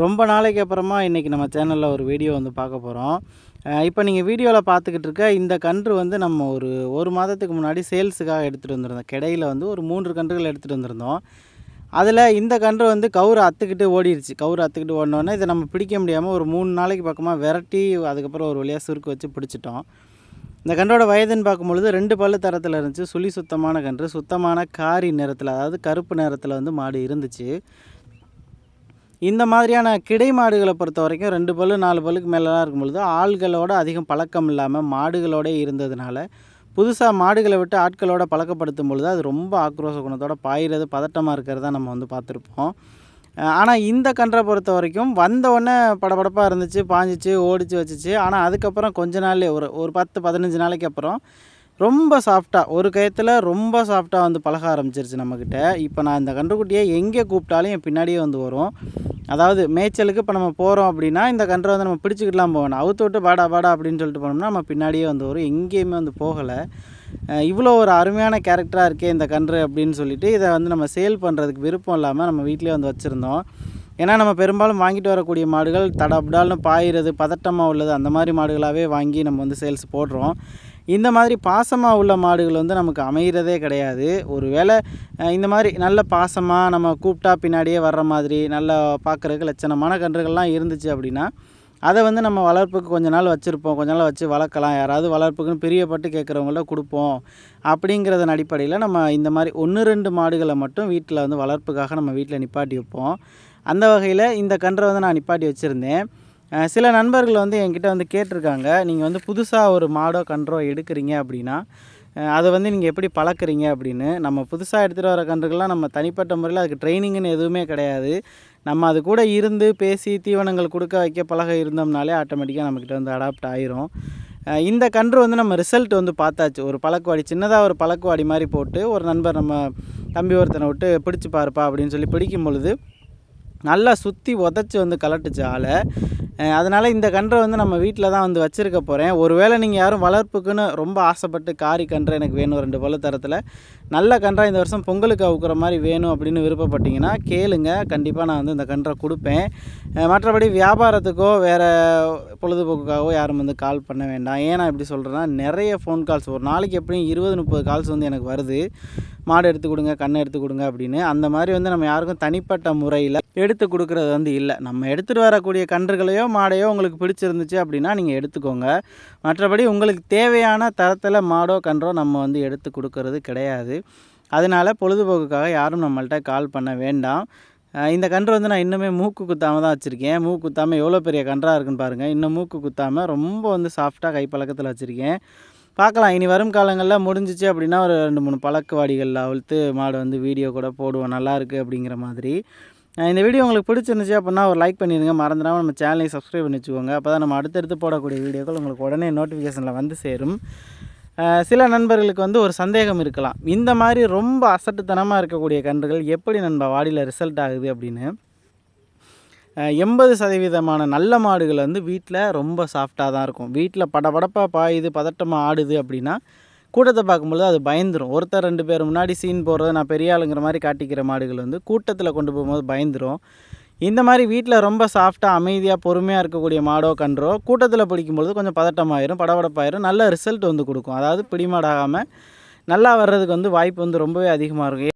ரொம்ப நாளைக்கு அப்புறமா இன்றைக்கி நம்ம சேனலில் ஒரு வீடியோ வந்து பார்க்க போகிறோம் இப்போ நீங்கள் வீடியோவில் பார்த்துக்கிட்டு இருக்க இந்த கன்று வந்து நம்ம ஒரு ஒரு மாதத்துக்கு முன்னாடி சேல்ஸுக்காக எடுத்துகிட்டு வந்திருந்தோம். கிடையில் வந்து ஒரு மூன்று கன்றுகள் எடுத்துகிட்டு வந்திருந்தோம். அதில் இந்த கன்று வந்து கவுரு அத்துக்கிட்டு ஓடிடுச்சு கவுரு அத்துக்கிட்டு ஓடினோடனே இதை நம்ம பிடிக்க முடியாமல் ஒரு மூணு நாளைக்கு பக்கமாக விரட்டி அதுக்கப்புறம் ஒரு வழியாக சுருக்கு வச்சு பிடிச்சிட்டோம். இந்த கன்றோட வயதுன்னு பார்க்கும்பொழுது ரெண்டு பல்லு தரத்தில் இருந்துச்சு. சுழி சுத்தமான கன்று. சுத்தமான காரி நிறத்தில் அதாவது கருப்பு நிறத்தில் வந்து மாடு இருந்துச்சு. இந்த மாதிரியான கிடை மாடுகளை பொறுத்த வரைக்கும் ரெண்டு பல்லு நாலு பல்லுக்கு மேலெலாம் இருக்கும் பொழுது ஆள்களோட அதிகம் பழக்கம் இல்லாமல் மாடுகளோட இருந்ததுனால புதுசாக மாடுகளை விட்டு ஆட்களோட பழக்கப்படுத்தும் பொழுது அது ரொம்ப ஆக்ரோஷ குணத்தோட பாயிறது பதட்டமாக இருக்கிறத நம்ம வந்து பார்த்துருப்போம். ஆனால் இந்த கன்றை பொறுத்த வரைக்கும் வந்தவுடனே படபடப்பாக இருந்துச்சு பாஞ்சிச்சு ஓடிச்சு வச்சுச்சு. ஆனால் அதுக்கப்புறம் கொஞ்ச நாள் ஒரு ஒரு பத்து பதினஞ்சு நாளைக்கு அப்புறம் ரொம்ப சாஃப்டாக ஒரு கயத்தில் ரொம்ப சாஃப்டாக வந்து பழக ஆரம்பிச்சிருச்சு நம்மக்கிட்ட இப்போ நான் இந்த கன்றுக்குட்டியை எங்கே கூப்பிட்டாலும் என் பின்னாடியே வந்து வரும். அதாவது மேய்ச்சலுக்கு இப்போ நம்ம போகிறோம் அப்படின்னா இந்த கன்றை வந்து நம்ம பிடிச்சிக்கிட்டுலாம் போகணும் அவுத்து விட்டு பாடா பாடா அப்படின்னு சொல்லிட்டு போனோம்னா நம்ம பின்னாடியே வந்து வரும். எங்கேயுமே வந்து போகலை. இவ்வளோ ஒரு அருமையான கேரக்டராக இருக்கே இந்த கன்று அப்படின்னு சொல்லிட்டு இதை வந்து நம்ம சேல் பண்ணுறதுக்கு விருப்பம் இல்லாமல் நம்ம வீட்டிலே வந்து வச்சுருந்தோம். ஏன்னா நம்ம பெரும்பாலும் வாங்கிட்டு வரக்கூடிய மாடுகள் தடபுடால்னு பாயிறது பதட்டமாக உள்ளது அந்த மாதிரி மாடுகளாகவே வாங்கி நம்ம வந்து சேல்ஸ் போடுறோம். இந்த மாதிரி பாசமாக உள்ள மாடுகள் வந்து நமக்கு அமைகிறதே கிடையாது. ஒரு வேளை இந்த மாதிரி நல்ல பாசமாக நம்ம கூப்பிட்டா பின்னாடியே வர்ற மாதிரி நல்லா பார்க்குறதுக்கு லட்சணமான கன்றுகள்லாம் இருந்துச்சு அப்படின்னா அதை வந்து நம்ம வளர்ப்புக்கு கொஞ்ச நாள் வச்சுருப்போம். கொஞ்ச நாள் வச்சு வளர்க்கலாம். யாராவது வளர்ப்புக்குன்னு பிரியப்பட்டு கேட்குறவங்கள்ட்ட கொடுப்போம். அப்படிங்கிறதன் அடிப்படையில் நம்ம இந்த மாதிரி ஒன்று ரெண்டு மாடுகளை மட்டும் வீட்டில் வந்து வளர்ப்புக்காக நம்ம வீட்டில் நிப்பாட்டி வைப்போம். அந்த வகையில் இந்த கன்றை வந்து நான் நிப்பாட்டி வச்சுருந்தேன். சில நண்பர்கள் வந்து என்கிட்ட வந்து கேட்டிருக்காங்க நீங்கள் வந்து புதுசாக ஒரு மாடோ கன்றோ எடுக்கிறீங்க அப்படின்னா அதை வந்து நீங்கள் எப்படி பழக்கிறீங்க அப்படின்னு நம்ம புதுசாக எடுத்துகிட்டு வர கன்றுகள்லாம் நம்ம தனிப்பட்ட முறையில் அதுக்கு ட்ரைனிங்னு எதுவுமே கிடையாது. நம்ம அது கூட இருந்து பேசி தீவனங்கள் கொடுக்க வைக்க பழக இருந்தோம்னாலே ஆட்டோமேட்டிக்காக நம்மக்கிட்ட வந்து அடாப்ட் ஆயிரும். இந்த கன்று வந்து நம்ம ரிசல்ட் வந்து பார்த்தாச்சு. ஒரு பழக்குவாடி சின்னதாக ஒரு பழக்குவாடி மாதிரி போட்டு ஒரு நண்பர் நம்ம தம்பி ஒருத்தனை விட்டு பிடிச்சி பாருப்பா அப்படின்னு சொல்லி பிடிக்கும் பொழுது நல்லா சுற்றி உதச்சி வந்து கலட்டுச்சு ஆளை. அதனால் இந்த கன்றை வந்து நம்ம வீட்டில் தான் வந்து வச்சுருக்க போகிறேன் ஒருவேளை நீங்கள் யாரும் வளர்ப்புக்குன்னு ரொம்ப ஆசைப்பட்டு காரி கன்றை எனக்கு வேணும் ரெண்டு பல தரத்தில் நல்ல கன்றாக இந்த வருஷம் பொங்கலுக்கு அவுக்கிற மாதிரி வேணும் அப்படின்னு விருப்பப்பட்டீங்கன்னா கேளுங்க. கண்டிப்பாக நான் வந்து இந்த கன்றை கொடுப்பேன். மற்றபடி வியாபாரத்துக்கோ வேறு பொழுதுபோக்குக்காகவோ யாரும் வந்து கால் பண்ண வேண்டாம். ஏன் நான் இப்படி சொல்கிறேன்னா நிறைய ஃபோன் கால்ஸ் ஒரு நாளைக்கு எப்படியும் இருபது முப்பது கால்ஸ் வந்து எனக்கு வருது. மாடு எடுத்து கொடுங்க கண்ணை எடுத்து கொடுங்க அப்படின்னு. அந்த மாதிரி வந்து நம்ம யாருக்கும் தனிப்பட்ட முறையில் எடுத்து கொடுக்குறது வந்து இல்லை. நம்ம எடுத்துகிட்டு வரக்கூடிய கன்றுகளையோ மாடையோ உங்களுக்கு பிடிச்சிருந்துச்சு அப்படின்னா நீங்கள் எடுத்துக்கோங்க. மற்றபடி உங்களுக்கு தேவையான தரத்தில் மாடோ கன்றோ நம்ம வந்து எடுத்து கொடுக்கறது கிடையாது. அதனால் பொழுதுபோக்குக்காக யாரும் நம்மள்கிட்ட கால் பண்ண வேண்டாம். இந்த கன்று வந்து நான் இன்னுமே மூக்கு குத்தாமல் தான் வச்சுருக்கேன். மூக்கு குத்தாமல் எவ்வளோ பெரிய கன்றாக இருக்குன்னு பாருங்கள் இன்னும் மூக்கு குத்தாமல் ரொம்ப வந்து சாஃப்டாக கைப்பழக்கத்தில் வச்சுருக்கேன். பார்க்கலாம். இனி வரும் காலங்களில் முடிஞ்சிச்சு அப்படின்னா ஒரு ரெண்டு மூணு பழக்குவாடிகளில் அவிழ்த்து மாடு வந்து வீடியோ கூட போடுவோம். நல்லாயிருக்கு அப்படிங்கிற மாதிரி. இந்த வீடியோ உங்களுக்கு பிடிச்சிருந்துச்சு அப்படின்னா ஒரு லைக் பண்ணிடுங்க. மறந்துடாமல் நம்ம சேனலையும் சப்ஸ்கிரைப் பண்ணி வச்சுக்கோங்க. அப்போ தான் நம்ம அடுத்தடுத்து போடக்கூடிய வீடியோக்கள் உங்களுக்கு உடனே நோட்டிஃபிகேஷனில் வந்து சேரும். சில நண்பர்களுக்கு வந்து ஒரு சந்தேகம் இருக்கலாம். இந்த மாதிரி ரொம்ப அசட்டுத்தனமாக இருக்கக்கூடிய கன்றுகள் எப்படி நண்பா வாடியில் ரிசல்ட் ஆகுது அப்படின்னு? எண்பது சதவீதமான நல்ல மாடுகள் வந்து வீட்டில் ரொம்ப சாஃப்டாக தான் இருக்கும். வீட்டில் படபடப்பாக பாயுது பதட்டமாக ஆடுது அப்படின்னா கூட்டத்தை பார்க்கும்பொழுது அது பயந்துடும் ஒருத்தர் ரெண்டு பேர் முன்னாடி சீன் போடுறது நான் பெரிய ஆளுங்கிற மாதிரி காட்டிக்கிற மாடுகள் வந்து கூட்டத்தில் கொண்டு போகும்போது பயந்துடும் இந்த மாதிரி வீட்டில் ரொம்ப சாஃப்டாக அமைதியாக பொறுமையாக இருக்கக்கூடிய மாடோ கன்றோ கூட்டத்தில் பிடிக்கும்பொழுது கொஞ்சம் பதட்டமாயிரும் படபடப்பாயிரும் நல்ல ரிசல்ட் வந்து கொடுக்கும். அதாவது பிடிமாடாகாமல் நல்லா வர்றதுக்கு வந்து வாய்ப்பு வந்து ரொம்பவே அதிகமாக இருக்கும்.